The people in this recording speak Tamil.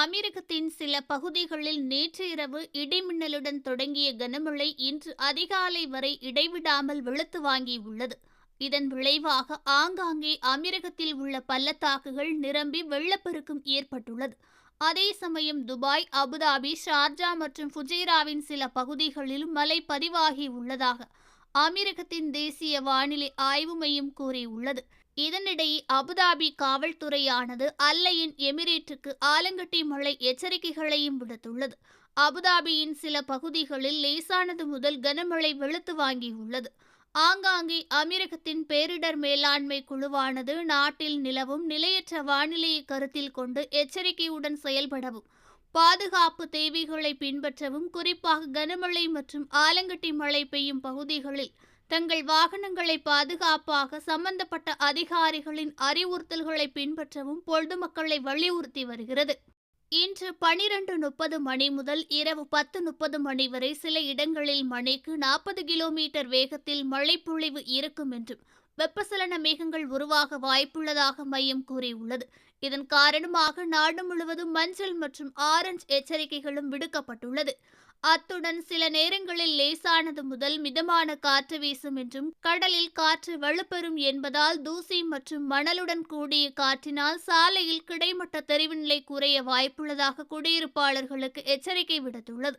அமீரகத்தின் சில பகுதிகளில் நேற்று இரவு இடிமின்னலுடன் தொடங்கிய கனமழை இன்று அதிகாலை வரை இடைவிடாமல் வெளுத்து வாங்கியுள்ளது. இதன் விளைவாக ஆங்காங்கே அமீரகத்தில் உள்ள பள்ளத்தாக்குகள் நிரம்பி வெள்ளப்பெருக்கும் ஏற்பட்டுள்ளது. அதே சமயம் துபாய் அபுதாபி ஷார்ஜா மற்றும் ஃபுஜைராவின் சில பகுதிகளிலும் மழை பதிவாகி உள்ளதாக அமீரகத்தின் தேசிய வானிலை ஆய்வு மையம் கூறியுள்ளது. இதனிடையே அபுதாபி காவல்துறையானது அல்லையின் எமிரேட்டுக்கு ஆலங்கட்டி மழை எச்சரிக்கைகளையும் விடுத்துள்ளது. அபுதாபியின் சில பகுதிகளில் லேசானது முதல் கனமழை வெளுத்து வாங்கியுள்ளது. ஆங்காங்கே அமீரகத்தின் பேரிடர் மேலாண்மை குழுவானது நாட்டில் நிலவும் நிலையற்ற வானிலையை கருத்தில் கொண்டு எச்சரிக்கையுடன் செயல்படவும் பாதுகாப்பு தேவைகளை பின்பற்றவும் குறிப்பாக கனமழை மற்றும் ஆலங்கட்டி மழை பெய்யும் பகுதிகளில் தங்கள் வாகனங்களை பாதுகாப்பாக சம்பந்தப்பட்ட அதிகாரிகளின் அறிவுறுத்தல்களை பின்பற்றவும் பொதுமக்களை வலியுறுத்தி வருகிறது. இன்று பனிரெண்டு முப்பது மணி முதல் இரவு பத்து முப்பது மணி வரை சில இடங்களில் மணிக்கு நாற்பது கிலோமீட்டர் வேகத்தில் மழைப்பொழிவு இருக்கும் என்றும் வெப்பசலன மேகங்கள் உருவாக வாய்ப்புள்ளதாக மையம் கூறியுள்ளது. இதன் காரணமாக நாடு முழுவதும் மஞ்சள் மற்றும் ஆரஞ்சு எச்சரிக்கைகளும் விடுக்கப்பட்டுள்ளது. அத்துடன் சில நேரங்களில் லேசானது முதல் மிதமான காற்று வீசும் என்றும் கடலில் காற்று வலுப்பெறும் என்பதால் தூசி மற்றும் மணலுடன் கூடிய காற்றினால் சாலையில் கிடைமட்ட தெரிவுநிலை குறைய வாய்ப்புள்ளதாக குடியிருப்பாளர்களுக்கு எச்சரிக்கை விடுத்துள்ளது.